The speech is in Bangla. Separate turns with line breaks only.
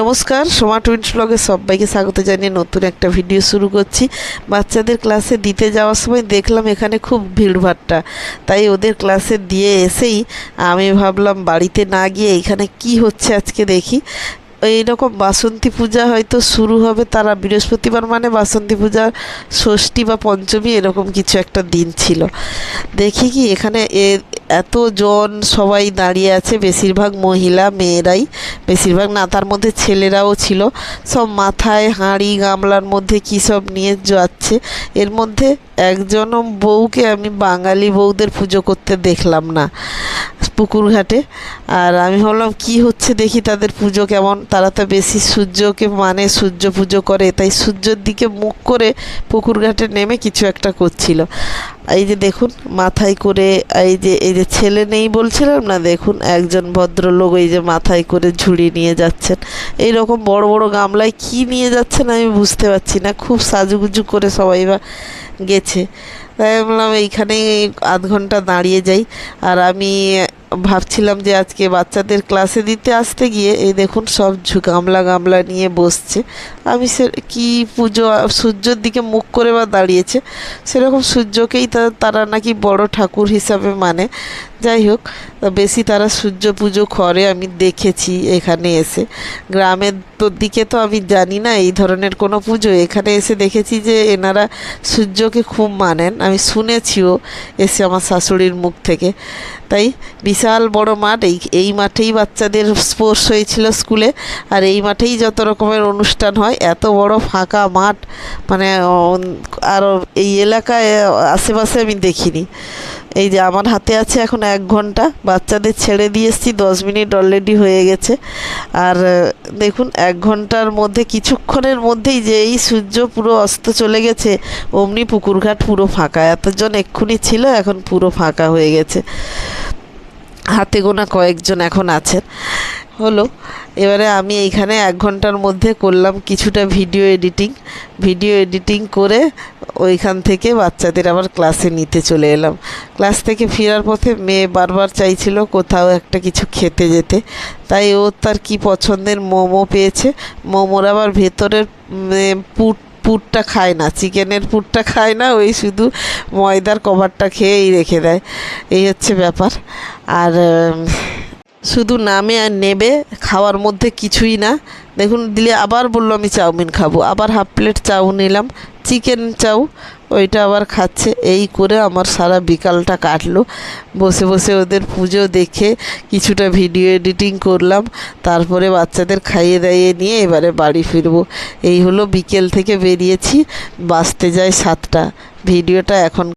নমস্কার, সোমা টুইন্স ব্লগে সবাইকে স্বাগত জানিয়ে নতুন একটা ভিডিও শুরু করছি। বাচ্চাদের ক্লাসে দিতে যাওয়ার সময় দেখলাম এখানে খুব ভিড়ভাট্টা তাই ওদের ক্লাসে দিয়ে এসেই আমি ভাবলাম বাড়িতে না গিয়ে এখানে কি হচ্ছে আজকে দেখি। এইরকম বাসন্তী পূজা হয়তো শুরু হবে তারা বৃহস্পতিবার মানে বাসন্তী পূজার ষষ্ঠী বা পঞ্চমী এরকম কিছু একটা দিন ছিল। দেখি কি এখানে এ এতজন সবাই দাঁড়িয়ে আছে, বেশিরভাগ মহিলা, মেয়েরাই। বেশিরভাগ না, তার মধ্যে ছেলেরাও ছিল। সব মাথায় হাঁড়ি, গামলার মধ্যে কী সব নিয়ে যাচ্ছে। এর মধ্যে একজন বউকে আমি বাঙালি বউদের পুজো করতে দেখলাম না। পুকুর ঘাটে। আর আমি ভাবলাম, কি হচ্ছে দেখি তাদের পুজো কেমন? তারা তো বেশি সূর্যকে মানে সূর্য পুজো করে, তাই সূর্যের দিকে মুখ করে পুকুর ঘাটে নেমে কিছু একটা করছিল। এই যে দেখুন, মাথায় করে এই যে এই যে ছেলে নেই বলছিলাম না, দেখুন একজন ভদ্রলোক এই যে মাথায় করে ঝুড়ি নিয়ে যাচ্ছেন। এই রকম বড় বড় গামলায় কি নিয়ে যাচ্ছেন আমি বুঝতে পারছি না, খুব সাজুগুজু করে সবাই বা গেছে। তাই বললাম এইখানেই আধ ঘণ্টা দাঁড়িয়ে যাই। আর আমি ভাবছিলাম যে আজকে বাচ্চাদের ক্লাসে দিতে আসতে গিয়ে, এই দেখুন সব গামলা গামলা নিয়ে বসছে। আমি সে কি পুজো, সূর্যর দিকে মুখ করে বা দাঁড়িয়েছে, সেরকম সূর্যকেই তারা নাকি বড় ঠাকুর হিসাবে মানে। যাই হোক বেশি তারা সূর্য পুজো করে, আমি দেখেছি এখানে এসে। গ্রামের দিকে তো আমি জানি না, এই ধরনের কোনো পুজো। এখানে এসে দেখেছি যে এনারা সূর্যকে খুব মানেন। আমি শুনেছিও এসে আমার শাশুড়ির মুখ থেকে। তাই বিশাল বড় মাঠ, এই এই মাঠেই বাচ্চাদের স্পোর্টস হয়েছিল স্কুলে। আর এই মাঠেই যত রকমের অনুষ্ঠান হয়, এত বড় ফাঁকা মাঠ মানে আর এই এলাকায়, আশেপাশে আমি দেখিনি। এই যে আমার হাতে আছে এখন এক ঘণ্টা। বাচ্চাদের ছেড়ে দিয়ে এসেছি, দশ মিনিট অলরেডি হয়ে গেছে। আর দেখুন, এক ঘণ্টার মধ্যে, কিছুক্ষণের মধ্যেই যে এই সূর্য পুরো অস্ত চলে গেছে, অমনি পুকুরঘাট পুরো ফাঁকা। এতজন এক্ষুনি ছিল, এখন পুরো ফাঁকা হয়ে গেছে। হাতে গোনা কয়েকজন এখন আছেন। হলো। এবারে আমি এইখানে এক ঘণ্টার মধ্যে করলাম কিছুটা ভিডিও এডিটিং। ভিডিও এডিটিং করে ওইখান থেকে বাচ্চাদের আবার ক্লাসে নিতে চলে এলাম। ক্লাস থেকে ফেরার পথে মেয়ে বারবার চাইছিল কোথাও একটা কিছু খেতে যেতে। তাই ও তার কি পছন্দের মোমো পেয়েছে। মোমোর আবার ভেতরের পুট পুরটা খায় না, চিকেনের পুরটা খায় না, ওই শুধু ময়দার কভারটা খেয়েই রেখে দেয়। এই হচ্ছে ব্যাপার। আর শুধু নামে আর নেবে, খাওয়ার মধ্যে কিছুই না। দেখুন, দিলে আবার বলল, আমি চাউমিন খাব। আবার হাফ প্লেট চাউ নিলাম, চিকেন চাউ, ওইটা আবার খাচ্ছে। এই করে আমার সারা বিকালটা কাটলো। বসে বসে ওদের পুজো দেখে কিছুটা ভিডিও এডিটিং করলাম, তারপরে বাচ্চাদের খাইয়ে দাইয়ে নিয়ে এবারে বাড়ি ফিরবো। এই হলো বিকেল থেকে বেরিয়েছি, বাসতে যায় সাতটা। ভিডিওটা এখন